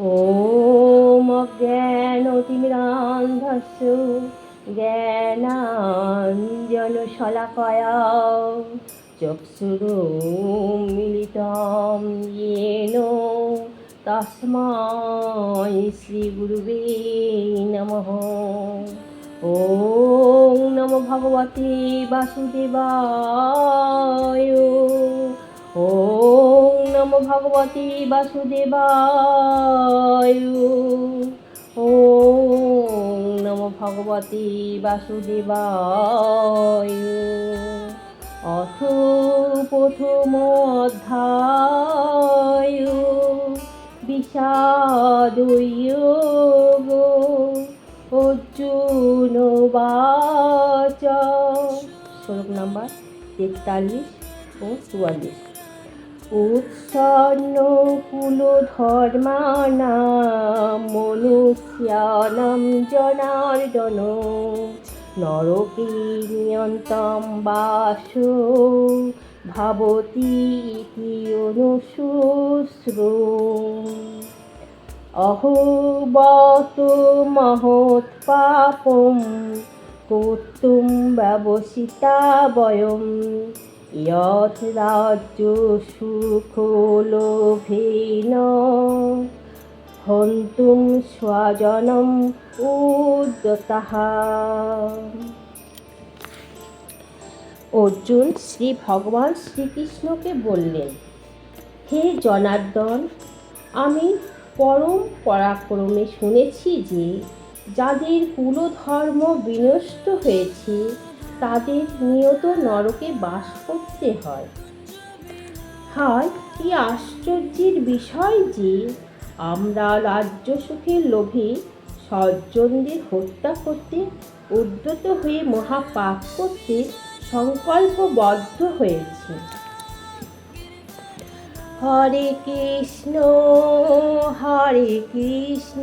ॐ জ্ঞানতিমিরান্ধস্য জ্ঞানাঞ্জনশলাকয়া চক্ষুরুমিলিতম येन। তস্মাই শ্রীগুরুবে নমঃ ॐ নমো ভগবতে বাসুদেবায় ॐ নমো ভগবতে বাসুদেবায় ॐ নমো ভগবতে বাসুদেবায় অথ প্রথম অধ্যায় বিষাদয়োগ অর্জুন বাচ নাম্বার তেতাল্লিশ ও চুয়াল্লিশ উৎসন্ন কুলধর্মানাম মনুষ্যানাম জনার্দন নরকে নিয়ন্তম বাস ভাবতি অনুশুশ্রু অহোবত মহৎপাপম কর্তুম ব্যবসিতা বয়ম ইয়ৎ রাজ্য সুখ সুখলোভেন। হন্তুম স্বজনম উদ্যতাহ অর্জুন শ্রী ভগবান শ্রীকৃষ্ণকে বললেন, হে জনার্দন, আমি পরম পরাক্রমে শুনেছি যে যাদের কুলধর্ম বিনষ্ট হয়েছে তাদের নিয়ত নরকে বাস করতে হয়। হায় কি আশ্চর্যের বিষয় যে, আমরা রাজ্য সুখের লোভে সজ্জনদের হত্যা করতে উদ্যত হয়ে মহাপাপ করতে সংকল্পবদ্ধ হয়েছি। হরে কৃষ্ণ হরে কৃষ্ণ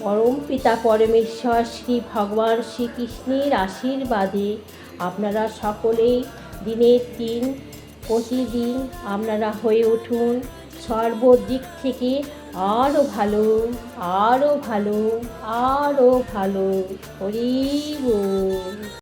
পরম পিতা পরমেশ্বর শ্রী ভগবান শ্রীকৃষ্ণের আশীর্বাদে আপনারা সকলেই দিনের দিন, প্রতিদিন আপনারা হয়ে উঠুন। সর্বদিক থেকে আরও ভালো আরও ভালো আরও ভালো। হরি বল।